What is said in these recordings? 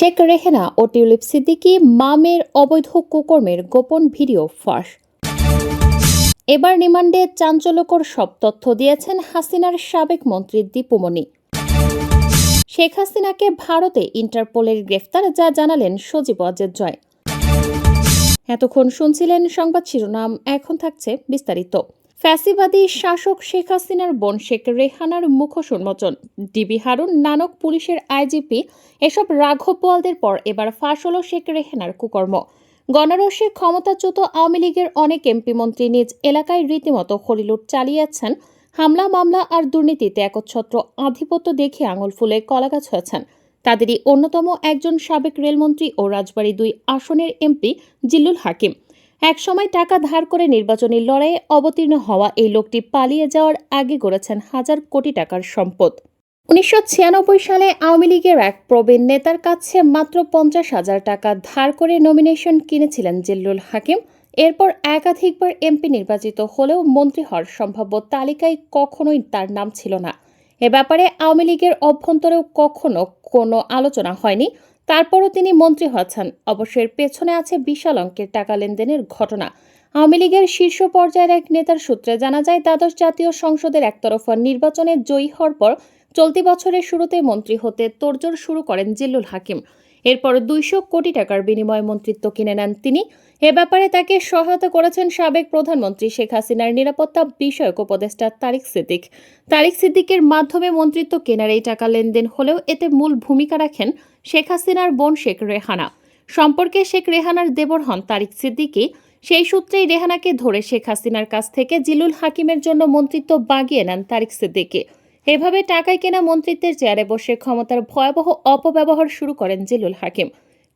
শেখ রেহেনা ও টিউলিপ সিদ্দিকি মামের অবৈধ কুকর্মের গোপন ভিডিও ফাঁস। এবার রিমান্ডে চাঞ্চল্যকর সব তথ্য দিয়েছেন হাসিনার সাবেক মন্ত্রী দীপুমণি শেখ হাসিনাকে ভারতে ইন্টারপোলের গ্রেফতার, যা জানালেন সজীব অজের জয়। এতক্ষণ শুনছিলেন সংবাদ শিরোনাম, এখন থাকছে বিস্তারিত। ফ্যাসিবাদী শাসক শেখ হাসিনার বোন শেখ রেহানার মুখোশ উন্মোচন। ডিবি হারুন নানক পুলিশের আইজিপি, এসব রাঘব বোয়ালদের পর এবার ফাঁস হল শেখ রেহানার কুকর্ম। গণরসে ক্ষমতাচ্যুত আওয়ামী লীগের অনেক এমপি মন্ত্রী নিজ এলাকায় রীতিমতো হরিলুট চালিয়েছেন। হামলা, মামলা আর দুর্নীতিতে একচ্ছত্র আধিপত্য দেখে আঙুল ফুলে কলাগাছ হয়েছেন। তাদেরই অন্যতম একজন সাবেক রেলমন্ত্রী ও রাজবাড়ী দুই আসনের এমপি জিল্লুল হাকিম। একসময় টাকা ধার করে নির্বাচনী লড়াইয়ে অবতীর্ণ হওয়া এই লোকটি পালিয়ে যাওয়ার আগে গড়েছেন হাজার কোটি টাকার সম্পদ। উনিশশো ছিয়ানব্বই সালে আওয়ামী লীগের এক প্রবীণ নেতার কাছে মাত্র পঞ্চাশ হাজার টাকা ধার করে নমিনেশন কিনেছিলেন জিল্লুল হাকিম। এরপর একাধিকবার এমপি নির্বাচিত হলেও মন্ত্রী হওয়ার সম্ভাব্য তালিকায় কখনোই তার নাম ছিল না। এ ব্যাপারে আওয়ামী লীগের অভ্যন্তরেও কখনো কোনো আলোচনা হয়নি। তারপরও তিনি মন্ত্রী হচ্ছেন অবশ্যই এর পেছনে আছে বিশাল অঙ্কের টাকা লেনদেনের ঘটনা। আওয়ামী লীগের শীর্ষ পর্যায়ের এক নেতার সূত্রে জানা যায়, দ্বাদশ জাতীয় সংসদের একতরফা নির্বাচনে জয়ী হওয়ার পর চলতি বছরের শুরুতে মন্ত্রী হতে তোড়জোড় শুরু করেন জিল্লুল হাকিম। এরপর দুইশো কোটি টাকার বিনিময়ে মন্ত্রিত্ব কিনে নেন তিনি। এ ব্যাপারে তাকে সহায়তা করেছেন সাবেক প্রধানমন্ত্রী শেখ হাসিনার নিরাপত্তা বিষয়ক উপদেষ্টা তারিক সিদ্দিক। তারিক সিদ্দিকের মাধ্যমে মন্ত্রিত্ব কেনার এই টাকা লেনদেন হলেও এতে মূল ভূমিকা রাখেন শেখ হাসিনার বোন শেখ রেহানা। সম্পর্কে শেখ রেহানার দেবর হন তারিক সিদ্দিকী। সেই সূত্রেই রেহানাকে ধরে শেখ হাসিনার কাছ থেকে জিলুল হাকিমের জন্য মন্ত্রিত্ব বাগিয়ে নেন তারিক সিদ্দিকী। এভাবে টাকায় কেনা মন্ত্রিত্বের চেয়ারে বসে ক্ষমতার ভয়াবহ অপব্যবহার শুরু করেন জিলুল হাকিম।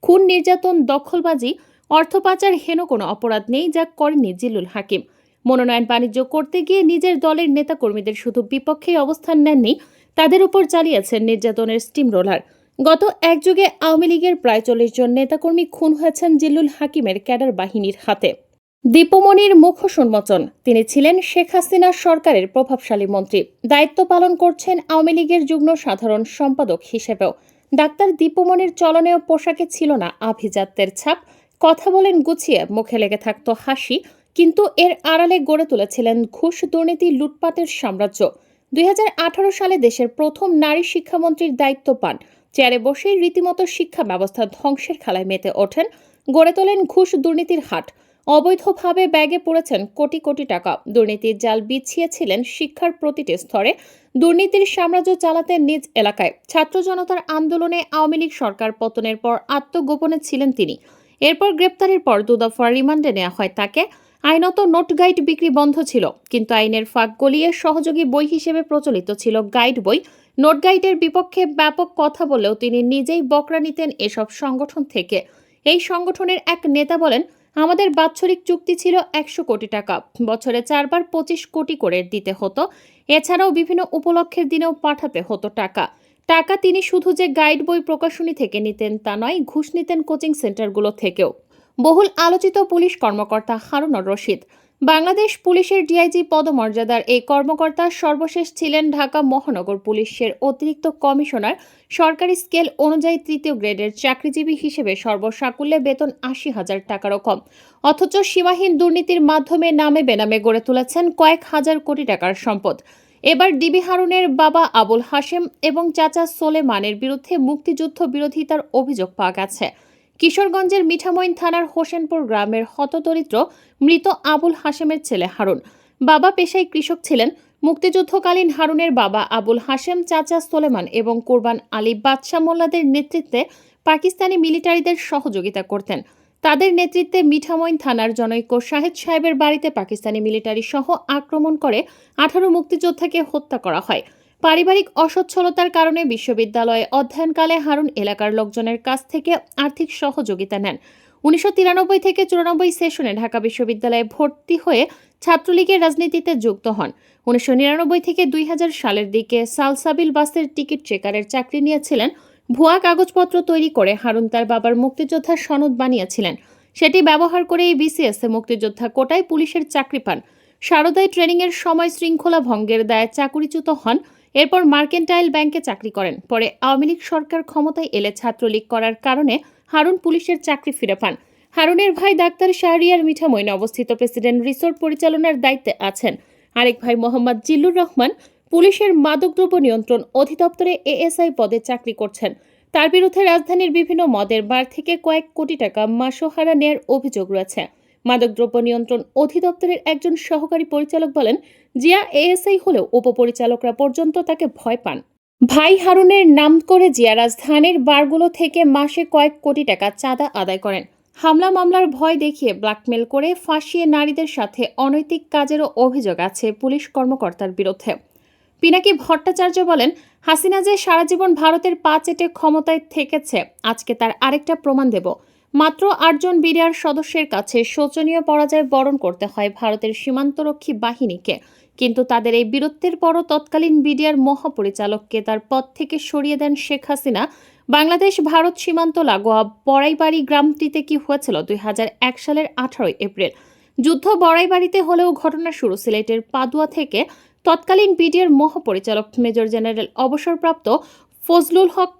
খুন, নির্যাতন, দখলবাজি, অর্থ পাচার হেন কোনো অপরাধ নেই যা করেননি জিলুল হাকিম। মনোনয়ন বাণিজ্য করতে গিয়ে নিজের দলের নেতাকর্মীদের শুধু বিপক্ষে অবস্থান নেননি, তাদের উপর চালিয়েছেন নির্যাতনের স্টিম রোলার গত এক যুগে আওয়ামী লীগের প্রায় চল্লিশ জন নেতাকর্মী খুন হয়েছেন জিল্লুল হাকিমের ক্যাডার বাহিনীর হাতে। দীপমণির মুখোশ উন্মোচন তিনি ছিলেন শেখ হাসিনা সরকারের প্রভাবশালী মন্ত্রী। দায়িত্ব পালন করছেন আওয়ামী লীগের যুগ্ম সাধারণ সম্পাদক হিসেবেও। ডাক্তার দীপমণির চলনে ও পোশাকে ছিল না আভিজাত্যের ছাপ। কথা বলেন গুছিয়ে, মুখে লেগে থাকত হাসি, কিন্তু এর আড়ালে গড়ে তুলেছিলেন ঘুষ দুর্নীতি লুটপাটের সাম্রাজ্য। দুই হাজার আঠারো সালে দেশের প্রথম নারী শিক্ষামন্ত্রীর দায়িত্ব পান চেয়ারে বসেই রীতিমতো শিক্ষা ব্যবস্থা ধ্বংসের খেলায় মেতে ওঠেন, গড়ে তোলেন ঘুষ দুর্নীতির হাট। অবৈধভাবে ব্যাগে পড়েছেন কোটি কোটি টাকা। দুর্নীতির জাল বিছিয়েছিলেন শিক্ষার প্রতিটি স্তরে। দুর্নীতির সাম্রাজ্য চালাতেন নিজ এলাকায়। ছাত্র জনতার আন্দোলনে আওয়ামী লীগ সরকার পতনের পর আত্মগোপনে ছিলেন তিনি। এরপর গ্রেপ্তারের পর দুদফা রিমান্ডে নেওয়া হয় তাকে। আইনত নোট গাইড বিক্রি বন্ধ ছিল, কিন্তু আইনের ফাঁক গলিয়ে সহযোগী বই হিসেবে প্রচলিত ছিল গাইড বই। নোট গাইডের বিপক্ষে ব্যাপক কথা বলেও তিনি নিজেই বকরা নিতেন এসব সংগঠন থেকে। এই সংগঠনের এক নেতা বলেন, আমাদের বাৎসরিক চুক্তি ছিল একশো কোটি টাকা, বছরে চারবার পঁচিশ কোটি করে দিতে হতো। এছাড়াও বিভিন্ন উপলক্ষের দিনেও পাঠাতে হতো টাকা। টাকা তিনি শুধু যে গাইড বই প্রকাশনী থেকে নিতেন তা নয়, ঘুষ নিতেন কোচিং সেন্টারগুলো থেকেও। বহুল আলোচিত পুলিশ কর্মকর্তা হারুনর রশিদ। বাংলাদেশ পুলিশের ডিআইজি পদমর্যাদার এই কর্মকর্তা সর্বশেষ ছিলেন ঢাকা মহানগর পুলিশের অতিরিক্ত কমিশনার সরকারি স্কেল অনুযায়ী তৃতীয় গ্রেডের চাকরিজীবী হিসেবে সর্বসাকুল্যে বেতন আশি হাজার টাকারও কম অথচ সীমাহীন দুর্নীতির মাধ্যমে নামে বেনামে গড়ে তুলেছেন কয়েক হাজার কোটি টাকার সম্পদ। এবার ডিবি হারুনের বাবা আবুল হাশেম এবং চাচা সোলেমানের বিরুদ্ধে মুক্তিযুদ্ধ বিরোধিতার অভিযোগ পাওয়া গেছে। কিশোরগঞ্জের মিঠামইন থানার হোসেনপুর গ্রামের হতদরিদ্র মৃত আবুল হাশেমের ছেলে হারুন। বাবা পেশায় কৃষক ছিলেন। মুক্তিযুদ্ধকালীন হারুনের বাবা আবুল হাশেম, চাচা সোলেমান এবং কোরবান আলী বাদশাহ মোল্লাদের নেতৃত্বে পাকিস্তানি মিলিটারিদের সহযোগিতা করতেন। তাদের নেতৃত্বে মিঠামইন থানার জনৈক শাহেদ সাহেবের বাড়িতে পাকিস্তানি মিলিটারি সহ আক্রমণ করে আঠারো মুক্তিযোদ্ধাকে হত্যা করা হয়। পারিবারিক অসচ্ছলতার কারণে বিশ্ববিদ্যালয়ে অধ্যয়নকালে হারুন এলাকার লোকজনের কাছ থেকে আর্থিক সহযোগিতা নেন। উনিশশো তিরানব্বই থেকে চুরানব্বই সেশনে ঢাকা বিশ্ববিদ্যালয়ে ভর্তি হয়ে ছাত্রলীগের রাজনীতিতে যুক্ত হন। উনিশশো নিরানব্বই থেকে দুই হাজার সালের দিকে সালসাবিল বাসের টিকিট চেকারের চাকরি নিয়েছিলেন। ভুয়া কাগজপত্র তৈরি করে হারুন তার বাবার মুক্তিযোদ্ধার সনদ বানিয়েছিলেন। সেটি ব্যবহার করে বিসিএসে মুক্তিযোদ্ধা কোটায় পুলিশের চাকরি পান। সারদায় ট্রেনিংয়ের সময় শৃঙ্খলা ভঙ্গের দায়ে চাকুরিচ্যুত হন এরপর মার্কেন্টাইল ব্যাংকে চাকরি করেন। পরে আওয়ামী লীগ সরকার ক্ষমতায় এলে ছাত্রলীগ করার কারণে হারুন পুলিশের চাকরি ফিরে পান। হারুনের ভাই ডাক্তার শাহরিয়ার মিঠামইনে অবস্থিত প্রেসিডেন্ট রিসোর্ট পরিচালনার দায়িত্বে আছেন। আরেক ভাই মোহাম্মদ জিল্লুর রহমান পুলিশের মাদকদ্রব্য নিয়ন্ত্রণ অধিদপ্তরে এএসআই পদে চাকরি করছেন। তার বিরুদ্ধে রাজধানীর বিভিন্ন মদের বার থেকে কয়েক কোটি টাকা মাসোহারা নেয়ার অভিযোগ রয়েছে। মাদকদ্রব্য নিয়ন্ত্রণ অধিদপ্তরের একজন সহকারী পরিচালক বলেন, জিয়া এএসআই হলেও উপপরিচালকরা পর্যন্ত তাকে ভয় পান। ভাই হারুনের নাম করে জিয়া রাজধানীর বারগুলো থেকে মাসে কয়েক কোটি টাকা চাঁদা আদায় করেন। হামলা মামলার ভয় দেখিয়ে ব্ল্যাকমেল করে ফাঁসিয়ে নারীদের সাথে অনৈতিক কাজেরও অভিযোগ আছে পুলিশ কর্মকর্তার বিরুদ্ধে। পিনাকি ভট্টাচার্য বলেন, হাসিনা যে সারা জীবন ভারতের পা চেটে ক্ষমতায় থেকেছে, আজকে তার আরেকটা প্রমাণ দেব। মাত্র আটজন বিডিআর সদস্যের কাছে শোচনীয় পরাজয় বরণ করতে হয় ভারতের সীমান্তরক্ষী বাহিনীকে। কিন্তু তাদের এই বীরত্বের পরও তৎকালীন বিডিআর মহাপরিচালককে তার পদ থেকে সরিয়ে দেন শেখ হাসিনা। বাংলাদেশ, ভারত সীমান্ত লাগোয়া বড়াইবাড়ি গ্রামটিতে কি হয়েছিল দুই এক সালের আঠারোই এপ্রিল? যুদ্ধ বড়াইবাড়িতে হলেও ঘটনা শুরু সিলেটের পাদুয়া থেকে। তৎকালীন বিডিআর মহাপরিচালক মেজর জেনারেল অবসরপ্রাপ্ত ফজলুল হক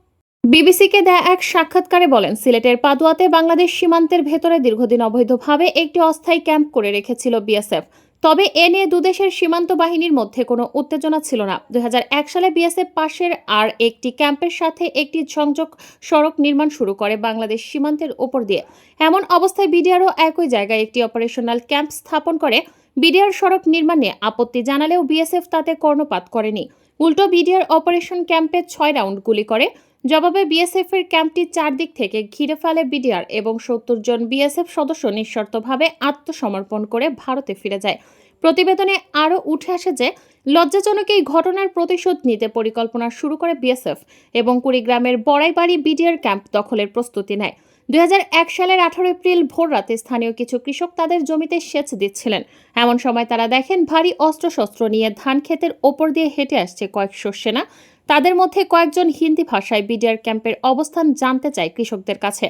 বিবিসিকে দেয়া এক সাক্ষাৎকারে বলেন, সিলেটের পাদুয়াতে বাংলাদেশ সীমান্তের ভেতরে দীর্ঘদিন অবৈধভাবে একটি অস্থায়ী ক্যাম্প করে রেখেছিল বিএসএফ। তবে এ নিয়ে দুদেশের সীমান্ত বাহিনীর মধ্যে কোনো উত্তেজনা ছিল না। দু হাজার এক সালে বিএসএফ পাশের আর একটি ক্যাম্পের সাথে একটি সংযোগ সড়ক নির্মাণ শুরু করে বাংলাদেশ সীমান্তের ওপর দিয়ে। এমন অবস্থায় বিডিআরও একই জায়গায় একটি অপারেশনাল ক্যাম্প স্থাপন করে। বিডিআর সড়ক নির্মাণে আপত্তি জানালেও বিএসএফ তাতে কর্ণপাত করেনি। উল্টো বিডিআর অপারেশন ক্যাম্পে ছয় রাউন্ড গুলি করে। জবাবে বিএসএফ এর ক্যাম্পটি চারদিক থেকে ঘিরে ফেলে বিডিআর এবং সত্তর জন বিএসএফ সদস্য নিঃশর্তভাবে আত্মসমর্পণ করে ভারতে ফিরে যায়। প্রতিবেদনে আরও উঠে আসে যে, লজ্জাজনক এই ঘটনার প্রতিশোধ নিতে পরিকল্পনা শুরু করে বিএসএফ এবং কুড়িগ্রামের বড়াইবাড়ি বিডিআর ক্যাম্প দখলের প্রস্তুতি নেয়। দুই হাজার এক সালের আঠারো এপ্রিল ভোর রাতে স্থানীয় কিছু কৃষক তাদের জমিতে সেচ দিচ্ছিলেন। এমন সময় তারা দেখেন ভারী অস্ত্রশস্ত্র নিয়ে ধান ক্ষেতের ওপর দিয়ে হেঁটে আসছে কয়েকশো সেনা। তাদের মধ্যে কয়েকজন হিন্দি ভাষায় বিডিআর ক্যাম্পের অবস্থান জানতে চায় কৃষকদের কাছে।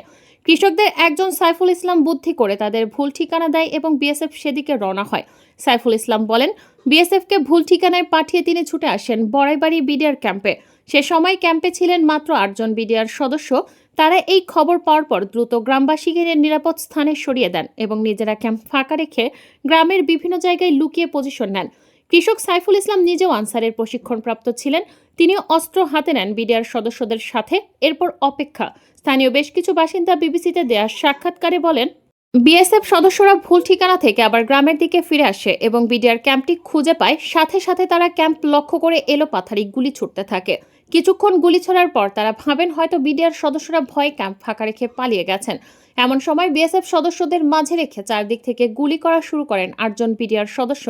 কৃষকদের একজন সাইফুল ইসলাম বুদ্ধি করে তাদের ভুল ঠিকানা দেয় এবং বিএসএফ সেদিকে রওনা হয়। সাইফুল ইসলাম বলেন, বিএসএফকে ভুল ঠিকানায় পাঠিয়ে তিনি ছুটে আসেন বড়াইবাড়ি বিডিআর ক্যাম্পে। সে সময় ক্যাম্পে ছিলেন মাত্র আটজন বিডিআর সদস্য। তারা এই খবর পাওয়ার পর দ্রুত গ্রামবাসীকে নিরাপদ স্থানে সরিয়ে দেন এবং নিজেরা ক্যাম্প ফাঁকা রেখে গ্রামের বিভিন্ন জায়গায় লুকিয়ে পজিশন নেন। কৃষক সাইফুল ইসলাম নিজেও আনসারের প্রশিক্ষণপ্রাপ্ত ছিলেন। তিনি অস্ত্র হাতে নেন বিডিআর সদস্যদের সাথে। এরপর অপেক্ষা। স্থানীয় বেশ কিছু বাসিন্দা বিবিসিতে দেয়া সাক্ষাৎকারে বলেন, বিএসএফ সদস্যরা ভুল ঠিকানা থেকে আবার গ্রামের দিকে ফিরে আসে এবং বিডিআর ক্যাম্পটি খুঁজে পায়। সাথে সাথে তারা ক্যাম্প লক্ষ্য করে এলো পাথারি গুলি ছুটতে থাকে। কিছুক্ষণ গুলি ছোড়ার পর তারা ভাবেন হয়তো বিডিআর সদস্যরা ভয়ে ক্যাম্প ফাঁকা রেখে পালিয়ে গেছেন। এমন সময় বিএসএফ সদস্যদের মাঝে রেখে চারদিক থেকে গুলি করা শুরু করেন আটজন বিডিআর সদস্য।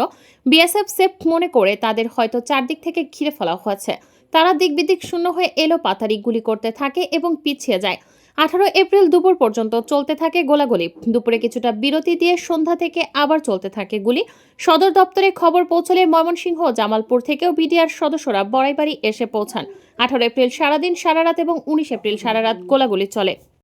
বিএসএফ সেফ মনে করে তাদের হয়তো চারদিক থেকে ঘিরে ফেলা হয়েছে। তারা দিকবিদিক শূন্য হয়ে এলো পাতারি গুলি করতে থাকে এবং পিছিয়ে যায়। আঠারো এপ্রিল দুপুর পর্যন্ত চলতে থাকে গোলাগুলি। দুপুরে কিছুটা বিরতি দিয়ে সন্ধ্যা থেকে আবার চলতে থাকে গুলি। সদর দপ্তরে খবর পৌঁছলে ময়মনসিংহ জামালপুর থেকেও বিডিআর সদস্যরা বড়াইবাড়ি এসে পৌঁছান। আঠারো এপ্রিল সারাদিন সারা রাত এবং উনিশ এপ্রিল সারা রাত গোলাগুলি চলে।